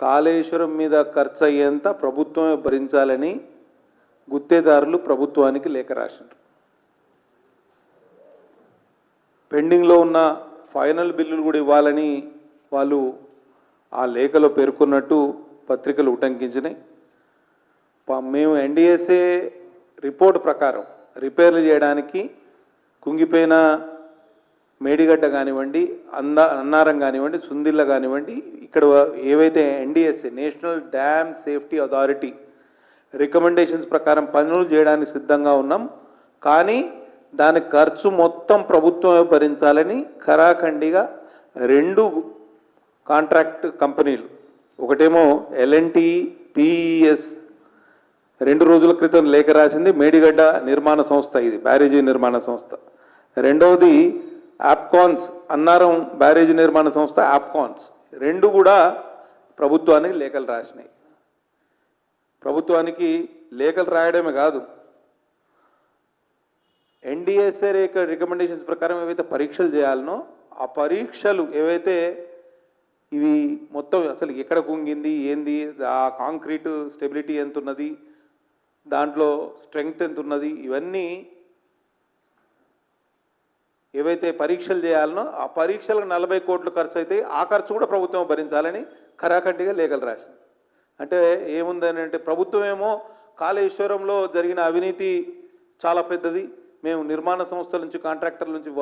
కాళేశ్వరం మీద ఖర్చు అయ్యేంత ప్రభుత్వమే భరించాలని గుత్తేదారులు ప్రభుత్వానికి లేఖ రాసినారు పెండింగ్లో ఉన్న ఫైనల్ బిల్లులు కూడా ఇవ్వాలని వాళ్ళు ఆ లేఖలో పేర్కొన్నట్టు పత్రికలు ఉటంకించినాయి. మేము ఎన్డీఎస్ఏ రిపోర్ట్ ప్రకారం రిపేర్లు చేయడానికి కుంగిపోయిన మేడిగడ్డ కానివ్వండి అంద అన్నారం కానివ్వండి సుందిల్ల కానివ్వండి ఇక్కడ ఏవైతే N D S A national dam safety authority recommendations ప్రకారం పనులు చేయడానికి సిద్ధంగా ఉన్నాం. కానీ దాని ఖర్చు మొత్తం ప్రభుత్వమే భరించాలని కరాఖండిగా రెండు కాంట్రాక్ట్ కంపెనీలు ఒకటేమో ఎల్ఎన్టీ పిఈఎస్ రెండు రోజుల క్రితం లేఖ రాసింది మేడిగడ్డ నిర్మాణ సంస్థ ఇది బ్యారేజీ నిర్మాణ సంస్థ. రెండవది యాప్కాన్స్ అన్నారం బ్యారేజ్ నిర్మాణ సంస్థ యాప్కాన్స్ రెండు కూడా ప్రభుత్వానికి లేఖలు రాసినాయి ప్రభుత్వానికి లేఖలు రాయడమే కాదు ఎన్డిఎస్ఏ రేఖ రికమెండేషన్స్ ప్రకారం ఏవైతే పరీక్షలు చేయాలనో ఆ పరీక్షలు ఏవైతే ఇవి మొత్తం అసలు ఎక్కడ కుంగింది ఏంది ఆ కాంక్రీట్ స్టెబిలిటీ ఎంత ఉన్నది దాంట్లో స్ట్రెంగ్త్ ఎంత ఉన్నది ఇవన్నీ ఏవైతే పరీక్షలు చేయాలనో ఆ పరీక్షలకు నలభై కోట్లు ఖర్చు అయితే ఆ ఖర్చు కూడా ప్రభుత్వం భరించాలని ఖరాఖండిగా లేఖలు రాసింది. అంటే ఏముందని అంటే ప్రభుత్వం ఏమో కాళేశ్వరంలో జరిగిన అవినీతి చాలా పెద్దది. మేము నిర్మాణ సంస్థల నుంచి కాంట్రాక్టర్ల నుంచి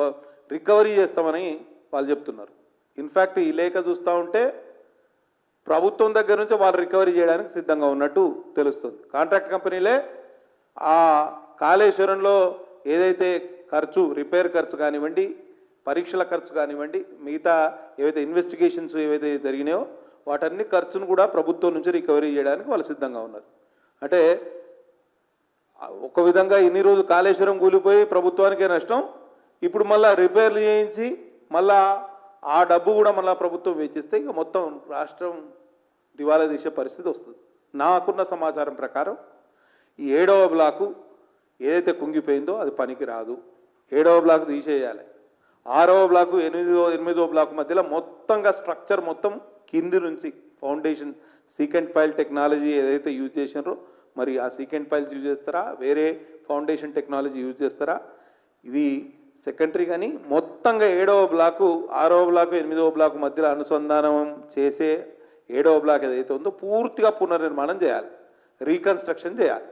రికవరీ చేస్తామని వాళ్ళు చెప్తున్నారు. ఇన్ఫ్యాక్ట్ ఈ లేఖ చూస్తూ ఉంటే ప్రభుత్వం దగ్గర నుంచి వాళ్ళు రికవరీ చేయడానికి సిద్ధంగా ఉన్నట్టు తెలుస్తుంది. కాంట్రాక్ట్ కంపెనీలే ఆ కాళేశ్వరంలో ఏదైతే ఖర్చు రిపేర్ ఖర్చు కానివ్వండి పరీక్షల ఖర్చు కానివ్వండి మిగతా ఏవైతే ఇన్వెస్టిగేషన్స్ ఏవైతే జరిగినాయో వాటన్ని ఖర్చును కూడా ప్రభుత్వం నుంచి రికవరీ చేయడానికి వాళ్ళు సిద్ధంగా ఉన్నారు. అంటే ఒక విధంగా ఇన్ని రోజులు కాళేశ్వరం కూలిపోయి ప్రభుత్వానికే నష్టం ఇప్పుడు మళ్ళా రిపేర్లు చేయించి మళ్ళా ఆ డబ్బు కూడా మళ్ళా ప్రభుత్వం వేచిస్తే ఇక మొత్తం రాష్ట్రం దివాలా తీసే పరిస్థితి వస్తుంది. నాకున్న సమాచారం ప్రకారం ఈ ఏడవ బ్లాకు ఏదైతే కుంగిపోయిందో అది పనికి రాదు ఏడవ బ్లాక్ తీసేయాలి. ఆరవ బ్లాక్ ఎనిమిదో ఎనిమిదో బ్లాక్ మధ్యలో మొత్తంగా స్ట్రక్చర్ మొత్తం కింది నుంచి ఫౌండేషన్ సీకెంట్ పైల్ టెక్నాలజీ ఏదైతే యూజ్ చేసినారో మరి ఆ సీకెంట్ పైల్స్ యూజ్ చేస్తారా? వేరే ఫౌండేషన్ టెక్నాలజీ యూజ్ చేస్తారా? ఇది సెకండరీ కానీ మొత్తంగా ఏడవ బ్లాకు ఆరవ బ్లాకు ఎనిమిదవ బ్లాకు మధ్యలో అనుసంధానం చేసే ఏడవ బ్లాక్ ఏదైతే ఉందో పూర్తిగా పునర్నిర్మాణం చేయాలి. రీకన్స్ట్రక్షన్ చేయాలి.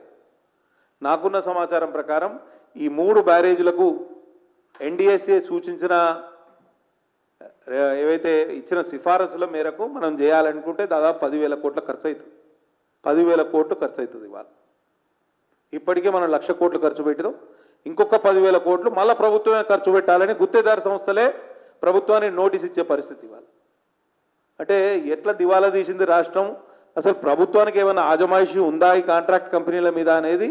నాకున్న సమాచారం ప్రకారం ఈ మూడు బ్యారేజీలకు ఎన్డిఎస్ఏ సూచించిన ఏవైతే ఇచ్చిన సిఫారసుల మేరకు మనం చేయాలనుకుంటే దాదాపు పదివేల కోట్ల ఖర్చు అవుతుంది పదివేల కోట్లు ఖర్చు అవుతుంది ఇవాళ. ఇప్పటికే మనం లక్ష కోట్లు ఖర్చు పెట్టినాం. ఇంకొక పదివేల కోట్లు మళ్ళీ ప్రభుత్వమే ఖర్చు పెట్టాలని గుత్తేదారు సంస్థలే ప్రభుత్వానికి నోటీస్ ఇచ్చే పరిస్థితి ఇవాళ. అంటే ఎట్లా దివాలా తీసింది రాష్ట్రం? అసలు ప్రభుత్వానికి ఏమైనా ఆజమాయిషి ఉందా ఈ కాంట్రాక్ట్ కంపెనీల మీద అనేది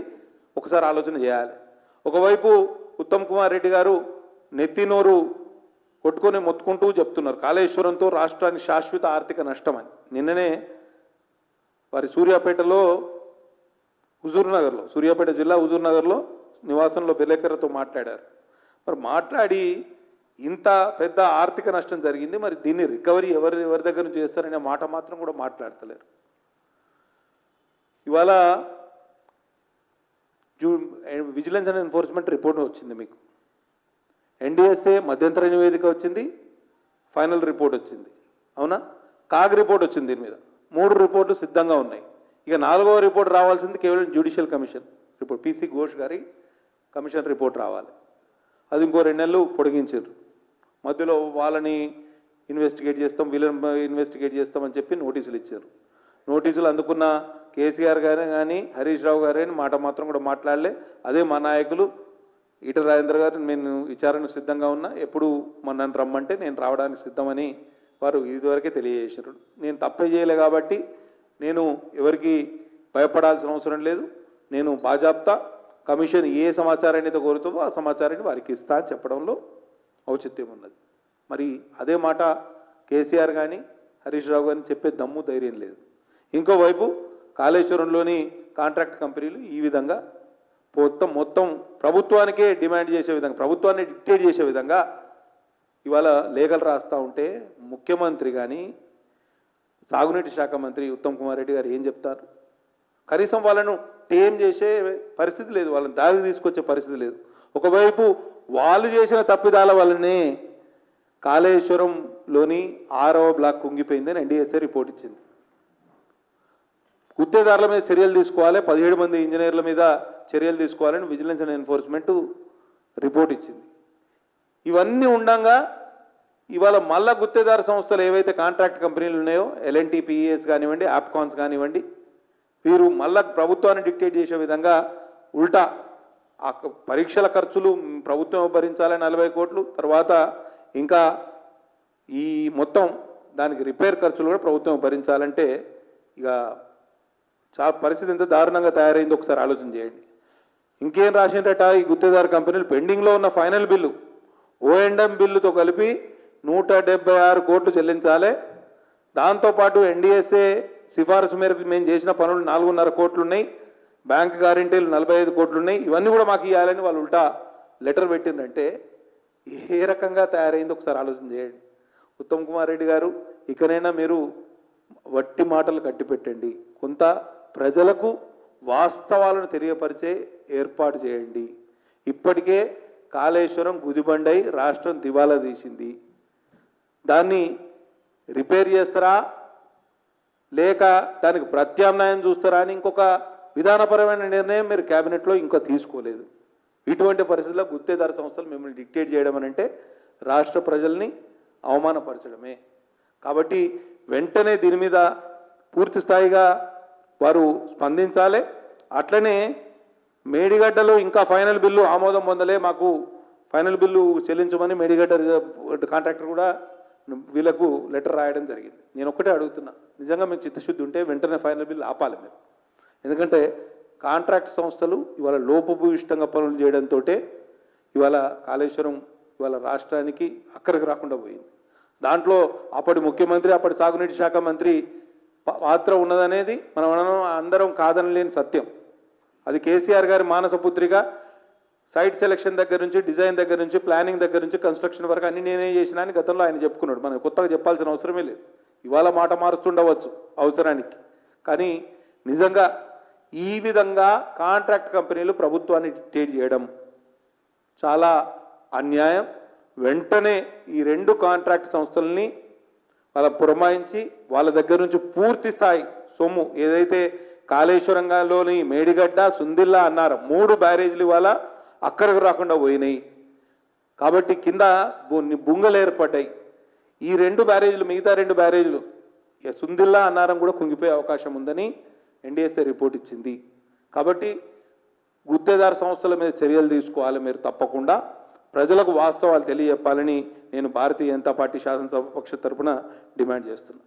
ఒకసారి ఆలోచన చేయాలి. ఒకవైపు ఉత్తమ్ కుమార్ రెడ్డి గారు నెత్తినోరు కొట్టుకొని మొత్తుకుంటూ చెప్తున్నారు. కాళేశ్వరంతో రాష్ట్రానికి శాశ్వత ఆర్థిక నష్టం అని. నిన్ననే వారి సూర్యాపేటలో హుజూర్నగర్లో సూర్యాపేట జిల్లా హుజూర్ నగర్లో నివాసంలో విలేకరులతో మాట్లాడారు. మరి మాట్లాడి ఇంత పెద్ద ఆర్థిక నష్టం జరిగింది. మరి దీన్ని రికవరీ ఎవరి ఎవరి దగ్గర నుంచి చేస్తారనే మాట మాత్రం కూడా మాట్లాడతలేరు. ఇవాళ జూ విజిలెన్స్ అండ్ ఎన్ఫోర్స్మెంట్ రిపోర్ట్ వచ్చింది మీకు. ఎన్డిఎస్ఏ మధ్యంతర నివేదిక వచ్చింది ఫైనల్ రిపోర్ట్ వచ్చింది. అవునా? కాగ్ రిపోర్ట్ వచ్చింది దీని మీద. మూడు రిపోర్ట్లు సిద్ధంగా ఉన్నాయి. ఇక నాలుగవ రిపోర్ట్ రావాల్సింది కేవలం judicial commission report. P C Ghosh garu commission report రావాలి. అది ఇంకో రెండు నెలలు పొడిగించారు. మధ్యలో వాళ్ళని ఇన్వెస్టిగేట్ చేస్తాం వీళ్ళని ఇన్వెస్టిగేట్ చేస్తామని చెప్పి నోటీసులు ఇచ్చారు. నోటీసులు అందుకున్న కేసీఆర్ గారే కానీ హరీష్ రావు గారే మాట మాత్రం కూడా మాట్లాడలే. అదే మా నాయకులు ఈట రాజేంద్ర గారు నేను విచారణ సిద్ధంగా ఉన్నా. ఎప్పుడు మన నన్ను రమ్మంటే నేను రావడానికి సిద్ధమని వారు ఇదివరకే తెలియజేశారు నేను తప్పే చేయలే కాబట్టి నేను ఎవరికి భయపడాల్సిన అవసరం లేదు. నేను బాజాప్తా. కమిషన్ ఏ సమాచారాన్ని అయితే కోరుతుందో ఆ సమాచారాన్ని వారికి ఇస్తా అని చెప్పడంలో ఔచిత్యం ఉన్నది. మరి అదే మాట కేసీఆర్ కానీ హరీష్ రావు గారిని చెప్పే దమ్ము ధైర్యం లేదు. ఇంకోవైపు కాళేశ్వరంలోని కాంట్రాక్ట్ కంపెనీలు ఈ విధంగా మొత్తం మొత్తం ప్రభుత్వానికే డిమాండ్ చేసే విధంగా ప్రభుత్వాన్ని డిక్టేట్ చేసే విధంగా ఇవాళ లేఖలు రాస్తూ ఉంటే ముఖ్యమంత్రి కానీ సాగునీటి శాఖ మంత్రి ఉత్తమ్ కుమార్ రెడ్డి గారు ఏం చెప్తారు? కనీసం వాళ్ళను టేం చేసే పరిస్థితి లేదు వాళ్ళని దారి తీసుకొచ్చే పరిస్థితి లేదు. ఒకవైపు వాళ్ళు చేసిన తప్పిదాల వల్లనే కాళేశ్వరంలోని ఆరవ బ్లాక్ కుంగిపోయిందని ఎన్డీఎస్ఏ రిపోర్ట్ ఇచ్చింది. గుత్తేదారుల మీద చర్యలు తీసుకోవాలి పదిహేడు మంది ఇంజనీర్ల మీద చర్యలు తీసుకోవాలని విజిలెన్స్ అండ్ ఎన్ఫోర్స్మెంట్ రిపోర్ట్ ఇచ్చింది. ఇవన్నీ ఉండంగా ఇవాళ మళ్ళా గుత్తేదారు సంస్థలు ఏవైతే కాంట్రాక్ట్ కంపెనీలు ఉన్నాయో ఎల్ఎన్టీ పిఈఎస్ కానివ్వండి ఆప్కాన్స్ కానివ్వండి వీరు మళ్ళా ప్రభుత్వాన్ని డిక్టేట్ చేసే విధంగా ఉల్టా ఆ పరీక్షల ఖర్చులు ప్రభుత్వం భరించాలి నలభై కోట్లు తర్వాత ఇంకా ఈ మొత్తం దానికి రిపేర్ ఖర్చులు కూడా ప్రభుత్వం భరించాలంటే ఇక చాలా పరిస్థితి ఎంత దారుణంగా తయారైందో ఒకసారి ఆలోచన చేయండి. ఇంకేం రాసిండట ఈ గుత్తేదారు కంపెనీలు? పెండింగ్లో ఉన్న ఫైనల్ బిల్లు ఓఎండ్ఎం బిల్లుతో కలిపి నూట డెబ్బై ఆరు కోట్లు చెల్లించాలి. దాంతోపాటు ఎన్డీఎస్ఏ సిఫారసు మేరకు మేము చేసిన పనులు నాలుగున్నర కోట్లు ఉన్నాయి బ్యాంక్ గ్యారెంటీలు నలభై ఐదు కోట్లు ఉన్నాయి ఇవన్నీ కూడా మాకు ఇవ్వాలని వాళ్ళు ఉల్టా లెటర్ పెట్టిందంటే ఏ రకంగా తయారైంది ఒకసారి ఆలోచన చేయండి. ఉత్తమ్ కుమార్ రెడ్డి గారు ఇకనైనా మీరు వట్టి మాటలు కట్టిపెట్టండి. కొంత ప్రజలకు వాస్తవాలను తెలియపరిచే ఏర్పాటు చేయండి. ఇప్పటికే కాళేశ్వరం గుదిబండై రాష్ట్రం దివాలా తీసింది. దాన్ని రిపేర్ చేస్తారా? లేక దానికి ప్రత్యామ్నాయం చూస్తారా అని ఇంకొక విధానపరమైన నిర్ణయం మీరు క్యాబినెట్లో ఇంకా తీసుకోలేదు. ఇటువంటి పరిస్థితుల్లో గుత్తేదారు సంస్థలు మిమ్మల్ని డిక్టేట్ చేయడం అని అంటే రాష్ట్ర ప్రజల్ని అవమానపరచడమే. కాబట్టి వెంటనే దీని మీద పూర్తి స్థాయిగా వారు స్పందించాలి. అట్లనే మేడిగడ్డలో ఇంకా ఫైనల్ బిల్లు ఆమోదం పొందలే. మాకు ఫైనల్ బిల్లు చెల్లించమని మేడిగడ్డ కాంట్రాక్టర్ కూడా వీళ్ళకు లెటర్ రాయడం జరిగింది. నేను ఒక్కటే అడుగుతున్నా. నిజంగా మీకు చిత్తశుద్ధి ఉంటే వెంటనే ఫైనల్ బిల్ ఆపాలి మీరు ఎందుకంటే కాంట్రాక్ట్ సంస్థలు ఇవాళ లోపభూయిష్టంగా పనులు చేయడంతో ఇవాళ కాళేశ్వరం ఇవాళ రాష్ట్రానికి అక్కడికి రాకుండా పోయింది. దాంట్లో అప్పటి ముఖ్యమంత్రి అప్పటి సాగునీటి శాఖ మంత్రి పాత్ర ఉన్నదనేది మనం మనం అందరం కాదనలేని సత్యం. అది కేసీఆర్ గారి మానసపుత్రిగా సైట్ సెలక్షన్ దగ్గర నుంచి డిజైన్ దగ్గర నుంచి ప్లానింగ్ దగ్గర నుంచి కన్స్ట్రక్షన్ వరకు అన్ని నేనే చేసినా అని గతంలో ఆయన చెప్పుకున్నాడు. మనం కొత్తగా చెప్పాల్సిన అవసరమే లేదు. ఇవాళ మాట మారుస్తుండవచ్చు అవసరానికి. కానీ నిజంగా ఈ విధంగా కాంట్రాక్ట్ కంపెనీలు ప్రభుత్వాన్ని డిక్టేట్ చేయడం చాలా అన్యాయం. వెంటనే ఈ రెండు కాంట్రాక్ట్ సంస్థల్ని వాళ్ళ పురమాయించి వాళ్ళ దగ్గర నుంచి పూర్తి స్థాయి సొమ్ము ఏదైతే కాళేశ్వరంలోని మేడిగడ్డ సుందిల్లా అన్నారు మూడు బ్యారేజీలు ఇవాళ అక్కడికి రాకుండా పోయినాయి. కాబట్టి కింద బుంగలు ఏర్పడ్డాయి. ఈ రెండు బ్యారేజీలు మిగతా రెండు బ్యారేజీలు ఇక సుందిల్లా అన్నారం కూడా కుంగిపోయే అవకాశం ఉందని ఎన్డీఎస్ఏ రిపోర్ట్ ఇచ్చింది. కాబట్టి గుత్తేదారు సంస్థల మీద చర్యలు తీసుకోవాలి మీరు తప్పకుండా. ప్రజలకు వాస్తవాలు తెలియజెప్పాలని నేను భారతీయ జనతా పార్టీ శాసనసభ పక్ష తరపున డిమాండ్ చేస్తున్నాను.